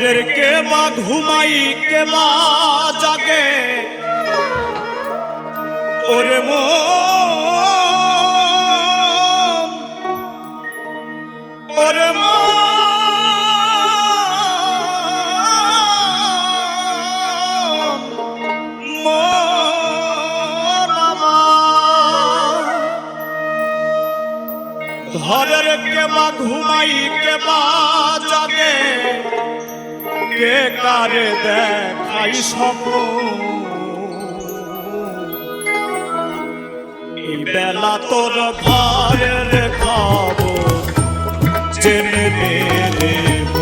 আমাদের কে মা ঘুমাই কে মা জাগে ওরে মো ওরে মা ঘরের কে মা ঘুমাই কে মা জাগে কে কারে দেখাই সকল বেলা তোর ঘরের খাব জেনে নেব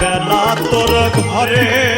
বেলা তোর ঘরে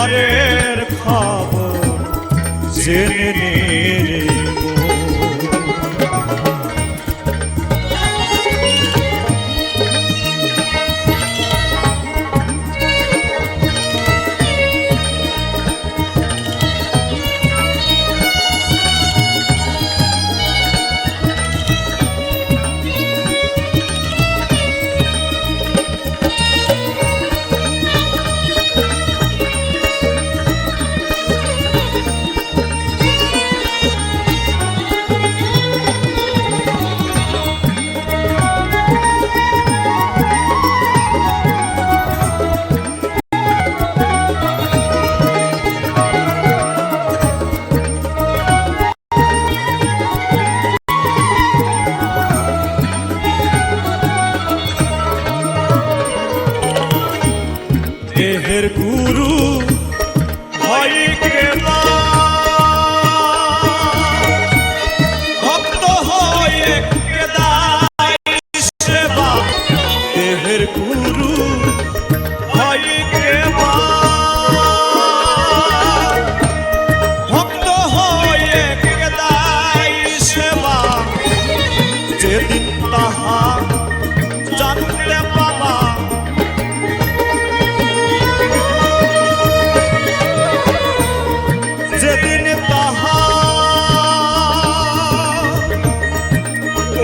ঘরের খবর জেনে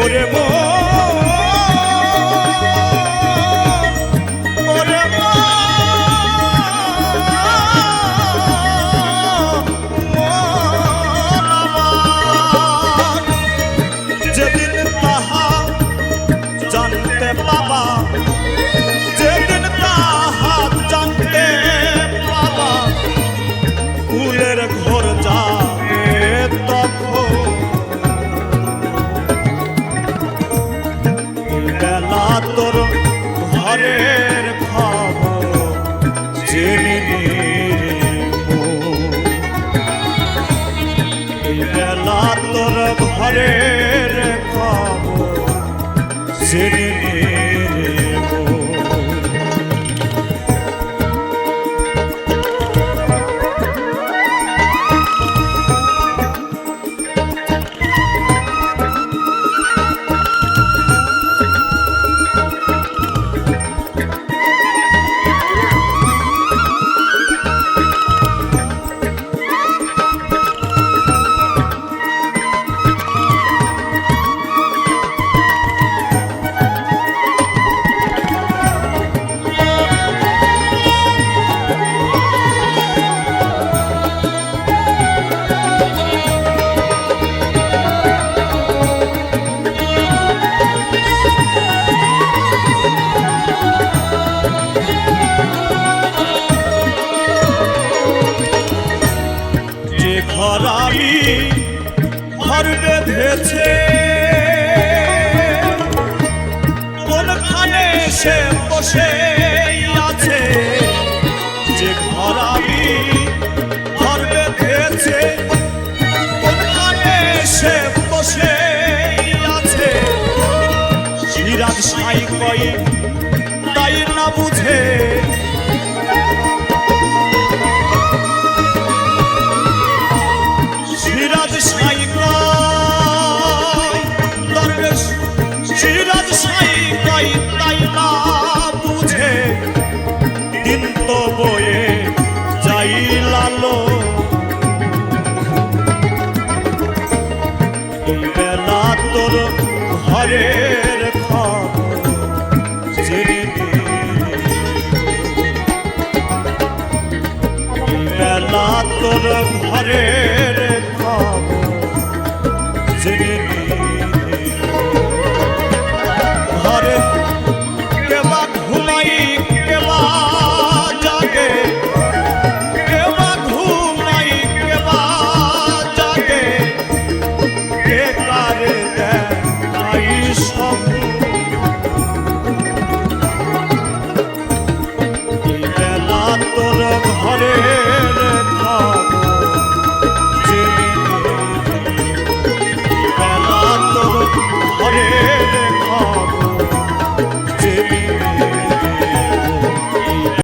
moriremos. তোর ঘরের কব সেরে ঘরালি ঘর বেঁধেছে। কোনখানে সে বসে বেলা তোর ঘরের খবর বেলা তোর ঘরের